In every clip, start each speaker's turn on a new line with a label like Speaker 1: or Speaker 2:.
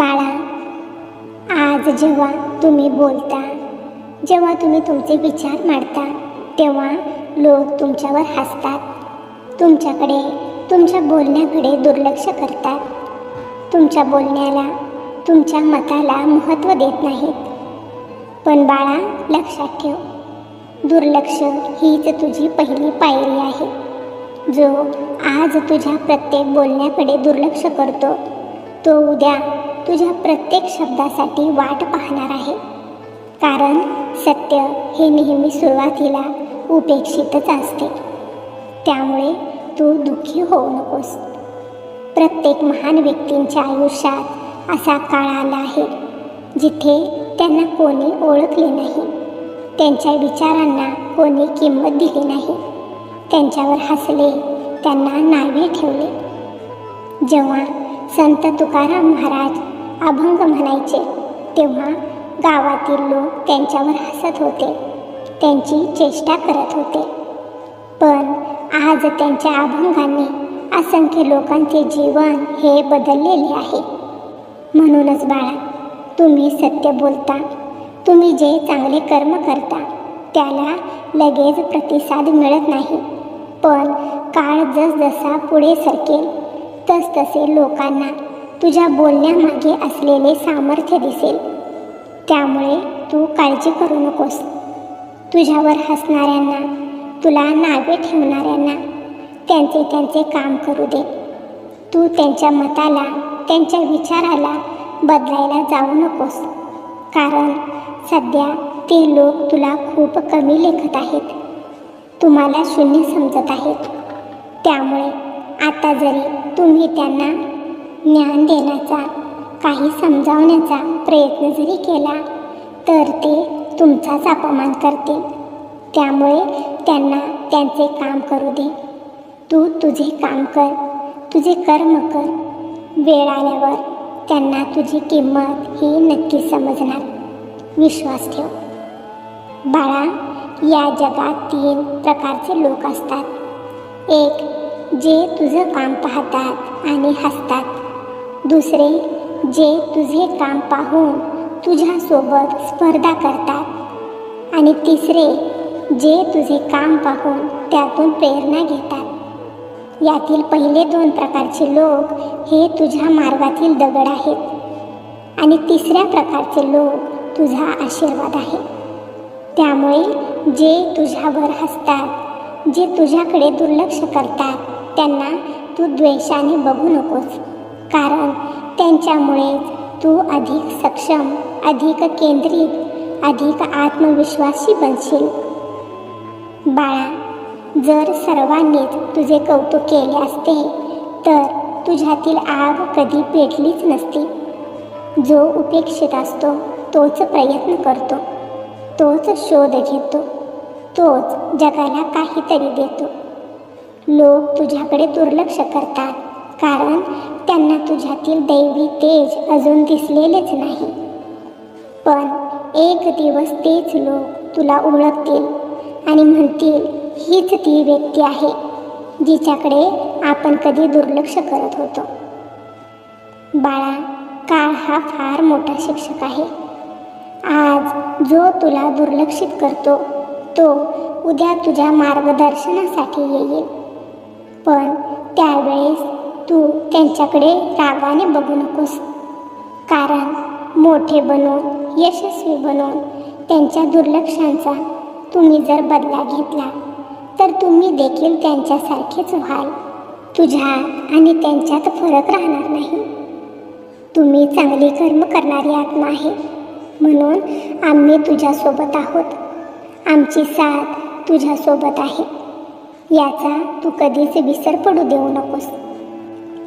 Speaker 1: बाळा आज जेव्हा तुम्ही बोलता जेव्हा तुम्ही तुमचे विचार मांडता तेव्हा लोक तुमच्यावर हसतात. तुमच्याकडे तुमच्या बोलण्याकडे दुर्लक्ष करतात. तुमच्या बोलण्याला तुमच्या मताला महत्त्व देत नाहीत. पण बाळा लक्षात ठेव दुर्लक्ष हीच तुझी पहिली पायरी आहे. जो आज तुझ्या प्रत्येक बोलण्याकडे दुर्लक्ष करतो तो उद्या तुझ्या प्रत्येक शब्दासाठी वाट पाहणार आहे. कारण सत्य हे नेहमी सुरुवातीला उपेक्षितच असते. त्यामुळे तू दुःखी होऊ नकोस. प्रत्येक महान व्यक्तींच्या आयुष्यात असा काळ आला आहे जिथे त्यांना कोणी ओळखले नाही. त्यांच्या विचारांना कोणी किंमत दिली नाही. त्यांच्यावर हसले त्यांना नावे ठेवले. जेव्हा संत तुकाराम महाराज अभंग म्हणायचे. तेव्हा गावातील लोक त्यांच्यावर हसत होते. त्यांची चेष्टा करत होते. पण आज त्यांच्या अभंगांनी असंख्य लोकांचे जीवन हे बदललेले आहे. म्हणूनच बाळा तुम्ही सत्य बोलता. तुम्ही जे चांगले कर्म करता त्याला लगेच प्रतिसाद मिळत नाही. पण काळ जसजसा पुढे सरकेल तसतसे लोकांना तुझ्या बोलण्यामागे असलेले सामर्थ्य दिसेल. त्यामुळे तू काळजी करू नकोस. तुझ्यावर हसणाऱ्यांना तुला नावे ठेवणाऱ्यांना त्यांचे त्यांचे काम करू दे. तू त्यांच्या मताला त्यांच्या विचाराला बदलायला जाऊ नकोस. कारण सध्या ते लोक तुला खूप कमी लेखत आहेत. तुम्हाला शून्य समजत आहेत. त्यामुळे आता जरी तुम्ही त्यांना ज्ञान देण्याचा काही समजावण्याचा प्रयत्न जरी केला तर ते तुमचाच अपमान करतील. त्यामुळे त्यांना त्यांचे काम करू दे. तू तुझे काम कर तुझे कर्म कर. वेळ आल्यावर त्यांना तुझी किंमत ही नक्की समजणार. विश्वास ठेव. बाळा या जगात तीन प्रकारचे लोक असतात. एक जे तुझं काम पाहतात आणि हसतात. दुसरे जे तुझे काम पाहून तुझ्यासोबत स्पर्धा करतात आणि तिसरे जे तुझे काम पाहून त्यातून प्रेरणा घेतात. यातील पहिले दोन प्रकारचे लोक हे तुझ्या मार्गातील दगड आहेत आणि तिसऱ्या प्रकारचे लोक तुझा आशीर्वाद आहे त्यामुळे जे तुझ्यावर हसतात जे तुझ्याकडे दुर्लक्ष करतात त्यांना तू द्वेषाने बघू नकोस. कारण त्यांच्यामुळेच तू अधिक सक्षम अधिक केंद्रित अधिक आत्मविश्वासी बनशील. बाळा जर सर्वांनीच तुझे कौतुक केले असते तर तुझ्यातील आग कधी पेटलीच नसती. जो उपेक्षित असतो तोच प्रयत्न करतो. तोच शोध घेतो. तोच जगाला काहीतरी देतो. लोक तुझ्याकडे दुर्लक्ष करतात. कारण त्यांना तुझ्यातील दैवी तेज अजून दिसलेलेच नाही. पण एक दिवस तेच लोक तुला ओळखतील आणि म्हणतील हीच ती व्यक्ती आहे जिच्याकडे आपण कधी दुर्लक्ष करत होतो. बाळा काळ हा फार मोठा शिक्षक आहे. आज जो तुला दुर्लक्षित करतो तो उद्या तुझ्या मार्गदर्शनासाठी येईल. पण त्यावेळेस तू त्यांच्याकडे रागाने बघू नकोस. कारण मोठे बनून यशस्वी बनून त्यांच्या दुर्लक्षांचा तुम्ही जर बदला घेतला तर तुम्ही देखील त्यांच्यासारखेच व्हाल. तुझ्यात आणि त्यांच्यात फरक राहणार नाही. तुम्ही चांगली कर्म करणारी आत्मा आहे. म्हणून आम्ही तुझ्यासोबत आहोत. आमची साथ तुझ्यासोबत आहे. याचा तू कधीच विसर पडू देऊ नकोस.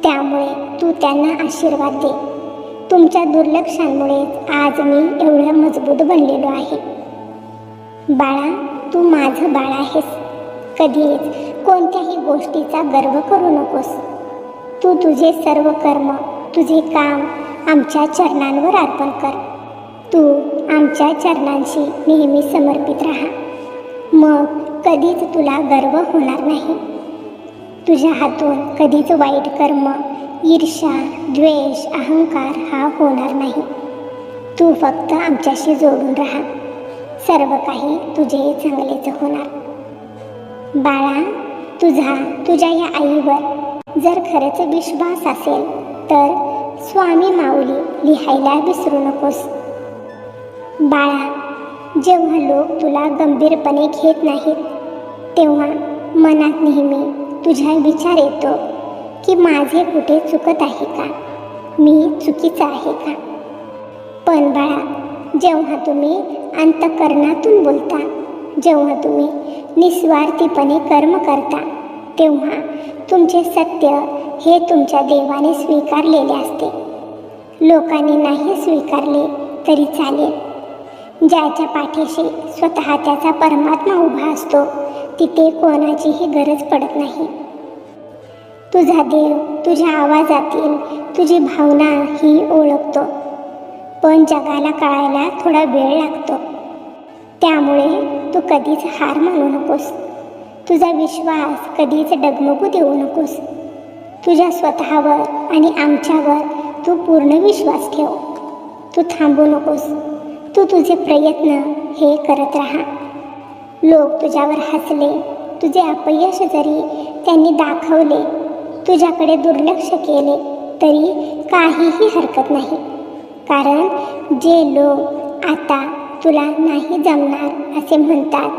Speaker 1: त्यामुळे तू त्यांना आशीर्वाद दे. तुमच्या दुर्लक्षांमुळेच आज मी एवढं मजबूत बनलेलो आहे. बाळा तू माझं बाळ आहेस. कधीच कोणत्याही गोष्टीचा गर्व करू नकोस. तू तुझे सर्व कर्म तुझे काम आमच्या चरणांवर अर्पण कर. तू आमच्या चरणांशी नेहमी समर्पित राहा. मग कधीच तुला गर्व होणार नाही. तुझ्या हातून कधीच वाईट कर्म ईर्षा द्वेष अहंकार हा होणार नाही. तू फक्त आमच्याशी जोडून राहा. सर्व काही तुझे चांगलेच होणार. बाळा तुझा तुझ्या या आईवर जर खरंच विश्वास असेल तर स्वामी माऊली लिहायला विसरू नकोस. बाळा जेव्हा लोक तुला गंभीरपणे घेत नाहीत तेव्हा मनात नेहमी तुझ्या विचार येतो की माझे कुठे चुकत आहे का? मी चुकीचं आहे का? पण बाळा जेव्हा तुम्ही अंतकरणातून बोलता जेव्हा तुम्ही निस्वार्थीपणे कर्म करता तेव्हा तुमचे सत्य हे तुमच्या देवाने स्वीकारलेले असते. लोकांनी नाही स्वीकारले तरी चालेल. ज्याच्या पाठीशी स्वतः त्याचा परमात्मा उभा असतो तिथे कोणाचीही गरज पडत नाही. तुझा देव तुझ्या आवाजातील तुझी भावना ही ओळखतो. पण जगाला कळायला थोडा वेळ लागतो. त्यामुळे तू कधीच हार मानू नकोस. तुझा विश्वास कधीच डगमगू देऊ नकोस. तुझ्या स्वतःवर आणि आमच्यावर तू पूर्ण विश्वास ठेव. तू थांबू नकोस. तू तुझे प्रयत्न हे करत राहा. लोक तुझ्यावर हसले तुझे अपयश जरी त्यांनी दाखवले तुझ्याकडे दुर्लक्ष केले तरी काहीही हरकत नाही. कारण जे लोक आता तुला नाही जमणार असे म्हणतात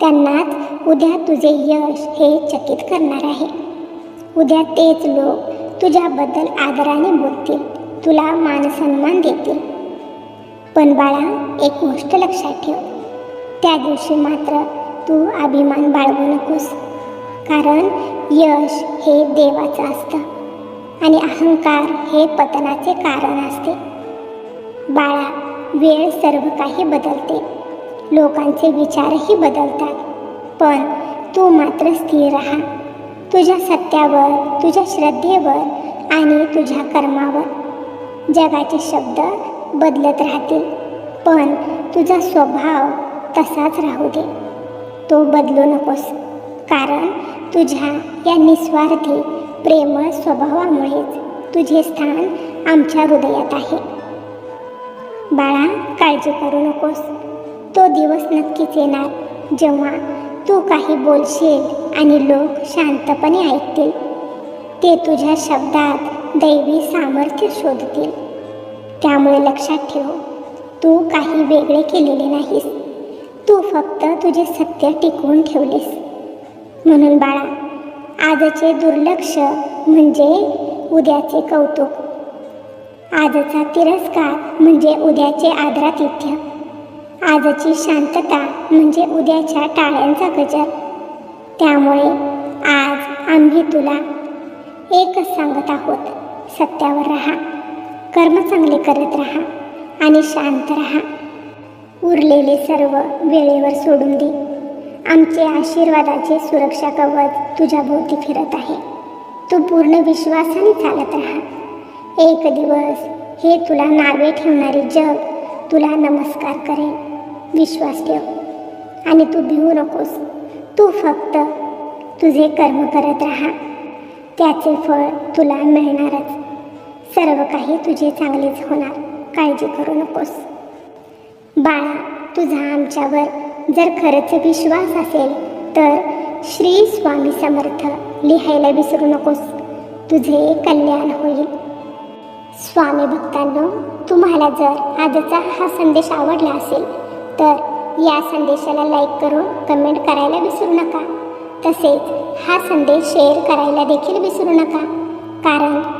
Speaker 1: त्यांनाच उद्या तुझे यश हे चकित करणार आहे. उद्या तेच लोक तुझ्याबद्दल आदराने बोलतील तुला मानसन्मान देतील. पण बाळा एक गोष्ट लक्षात ठेव. त्या दिवशी मात्र तू अभिमान बाळगू नकोस. कारण यश हे देवाचं असतं आणि अहंकार हे पतनाचे कारण असते. बाळा वेळ सर्व काही बदलते. लोकांचे विचारही बदलतात. पण तू मात्र स्थिर राहा. तुझ्या सत्यावर तुझ्या श्रद्धेवर आणि तुझ्या कर्मावर. जगाचे शब्द बदलत राहतील. पण तुझा स्वभाव तसाच राहू दे. तो बदलू नकोस. कारण तुझ्या या निस्वार्थी प्रेमळ स्वभावामुळेच तुझे स्थान आमच्या हृदयात आहे. बाळा काळजी करू नकोस. तो दिवस नक्कीच येणार जेव्हा तू काही बोलशील आणि लोक शांतपणे ऐकतील. ते तुझ्या शब्दात दैवी सामर्थ्य शोधतील. त्यामुळे लक्षात ठेव तू काही वेगळे केलेले नाहीस. तू फक्त तुझे सत्य टिकवून ठेवलेस. म्हणून बाळा आजचे दुर्लक्ष म्हणजे उद्याचे कौतुक. आजचा तिरस्कार म्हणजे उद्याचे आदरातिथ्य. आजची शांतता म्हणजे उद्याच्या टाळ्यांचा गजर. त्यामुळे आज आम्ही तुला एकच सांगत आहोत सत्यावर राहा. कर्म चांगले करत राहा आणि शांत राहा. उरलेले सर्व वेळेवर सोडून दे. आमचे आशीर्वादाचे सुरक्षा कवच तुझ्या भोवती फिरत आहे. तू पूर्ण विश्वासाने चालत राहा. एक दिवस हे तुला नावे ठेवणारे जग तुला नमस्कार करेल. विश्वास ठेव. आणि तू भिवू नकोस. तू फक्त तुझे कर्म करत राहा. त्याचे फळ तुला मिळणारच. सर्व काही तुझे चांगलेच होणार. काळजी करू नकोस. बाळा तुझा आमच्यावर जर खरंच विश्वास असेल तर श्री स्वामी समर्थ लिहायला विसरू नकोस. तुझे कल्याण होईल. स्वामी भक्तांनो तुम्हाला जर आजचा हा संदेश आवडला असेल तर या संदेशाला लाईक करून कमेंट करायला विसरू नका. तसेच हा संदेश शेअर करायला देखील विसरू नका. कारण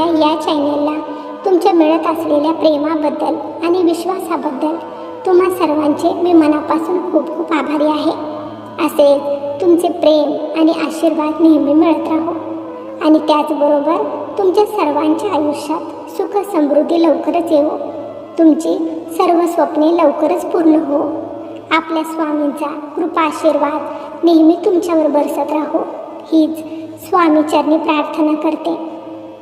Speaker 1: आपल्या या चॅनलला तुमच्या मिळत असलेल्या प्रेमाबद्दल आणि विश्वासाबद्दल तुम्हा सर्वांचे मी मनापासून खूप खूप आभारी आहे. असे तुमचे प्रेम आणि आशीर्वाद नेहमी मिळत राहो. आणि त्याचबरोबर तुमच्या सर्वांच्या आयुष्यात सुख समृद्धी लवकरच येवो. तुमची सर्व स्वप्ने लवकरच पूर्ण हो. आपल्या स्वामींचा कृपा आशीर्वाद नेहमी तुमच्यावर बरसत राहो. हीच स्वामीचरणी प्रार्थना करते.